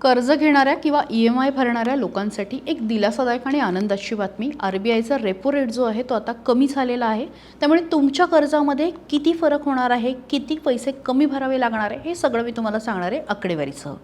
कर्ज घेणाऱ्या किंवा ई एम आय भरणाऱ्या लोकांसाठी एक दिलासादायक आणि आनंदाची बातमी. आर बी आयचा रेपो रेट जो आहे तो आता कमी झालेला आहे. त्यामुळे तुमच्या कर्जामध्ये किती फरक होणार आहे? किती पैसे कमी भरावे लागणार आहे? हे सगळं मी तुम्हाला सांगणार आहे आकडेवारीसह.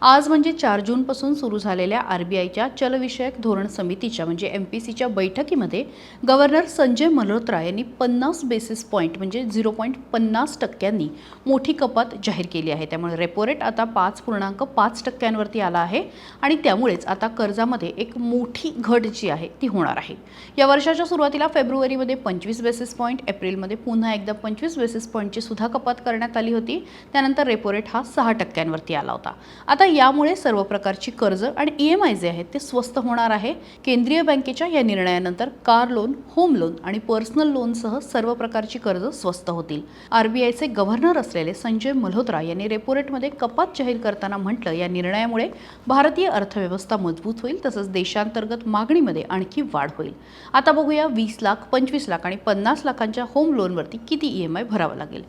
आज म्हणजे चार जूनपासून सुरू झालेल्या आर बी आयच्या चलविषयक धोरण समितीच्या म्हणजे एम पी सीच्या बैठकीमध्ये गव्हर्नर संजय मल्होत्रा यांनी पन्नास बेसिस पॉईंट म्हणजे झिरो पॉईंट पन्नास टक्क्यांनी मोठी कपात जाहीर केली आहे. त्यामुळे रेपो रेट आता पाच पूर्णांक पाच टक्क्यांवरती आला आहे आणि त्यामुळेच आता कर्जामध्ये एक मोठी घट जी आहे ती होणार आहे. या वर्षाच्या सुरुवातीला फेब्रुवारीमध्ये पंचवीस बेसिस पॉईंट एप्रिलमध्ये पुन्हा एकदा पंचवीस बेसिस पॉईंटची सुद्धा कपात करण्यात आली होती. त्यानंतर रेपो रेट हा सहा टक्क्यांवरती आला होता. आता यामुळे सर्व प्रकारची कर्ज आणि ई एम आय जे आहेत ते स्वस्त होणार आहे. केंद्रीय बँकेच्या या निर्णयानंतर कार लोन होम लोन आणि पर्सनल लोनसह सर्व प्रकारची कर्ज स्वस्त होतील. आरबीआयचे गव्हर्नर असलेले संजय मल्होत्रा यांनी रेपो रेटमध्ये कपात जाहीर करताना म्हटलं या निर्णयामुळे भारतीय अर्थव्यवस्था मजबूत होईल तसंच देशांतर्गत मागणीमध्ये आणखी वाढ होईल. आता बघूया वीस लाख पंचवीस लाख आणि पन्नास लाखांच्या होम लोनवरती किती ई एम आय भरावा लागेल.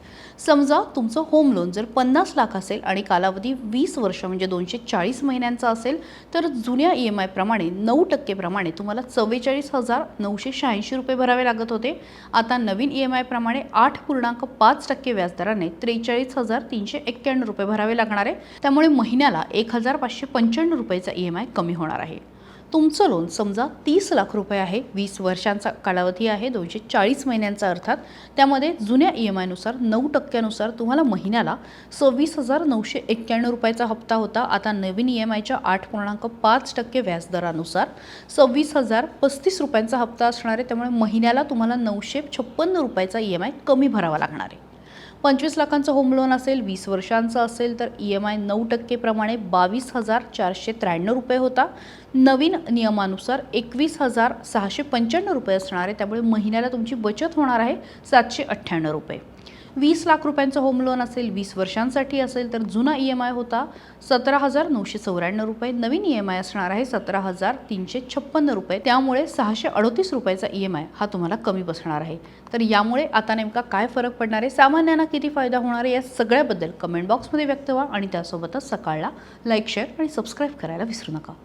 समजा तुमचं होम लोन जर पन्नास लाख असेल आणि कालावधी वीस वर्ष म्हणजे म्हणजे दोनशे चाळीस महिन्यांचा असेल तर जुन्या ई एम आयप्रमाणे नऊ टक्केप्रमाणे तुम्हाला चव्वेचाळीस हजार नऊशे शहाऐंशी रुपये भरावे लागत होते. आता नवीन ई एम आयप्रमाणे आठ पूर्णांक पाच टक्के व्याजदराने त्रेचाळीस हजार तीनशे एक्क्याण्णव रुपये भरावे लागणार आहे. त्यामुळे महिन्याला एक हजार पाचशे पंच्याण्णव रुपयाचा ई एम आय कमी होणार आहे. तुमचं लोन समजा तीस लाख रुपये आहे वीस वर्षांचा कालावधी आहे दोनशे चाळीस महिन्यांचा अर्थात त्यामध्ये जुन्या ई एम आयनुसार नऊ टक्क्यानुसार तुम्हाला महिन्याला सव्वीस हजार नऊशे एक्क्याण्णव रुपयाचा हप्ता होता. आता नवीन ई एम आयच्या आठ पूर्णांक पाच टक्के व्याजदरानुसार सव्वीस हजार पस्तीस रुपयांचा हप्ता असणार आहे. त्यामुळे महिन्याला तुम्हाला नऊशे छप्पन्न रुपयाचा ई एम आय कमी भरावा लागणार आहे. पंचवीस लाखांचं होम लोन असेल वीस वर्षांचं असेल तर ई एम आय नऊ टक्केप्रमाणे बावीस हजार चारशे त्र्याण्णव रुपये होता. नवीन नियमानुसार एकवीस हजार सहाशे पंच्याण्णव रुपये असणार आहे. त्यामुळे महिन्याला तुमची बचत होणार आहे सातशे अठ्ठ्याण्णव रुपये. वीस लाख रुपयांचं होम लोन असेल वीस वर्षांसाठी असेल तर जुना ई एम आय होता सतरा हजार नऊशे चौऱ्याण्णव रुपये. नवीन ई एम आय असणार आहे सतरा हजार तीनशे छप्पन्न रुपये. त्यामुळे सहाशे अडोतीस रुपयाचा ई एम आय हा तुम्हाला कमी बसणार आहे. तर यामुळे आता नेमका काय फरक पडणार आहे? सामान्यांना किती फायदा होणार आहे? या सगळ्याबद्दल कमेंट बॉक्समध्ये व्यक्त व्हा आणि त्यासोबतच सकाळला लाईक शेअर आणि सबस्क्राईब करायला विसरू नका.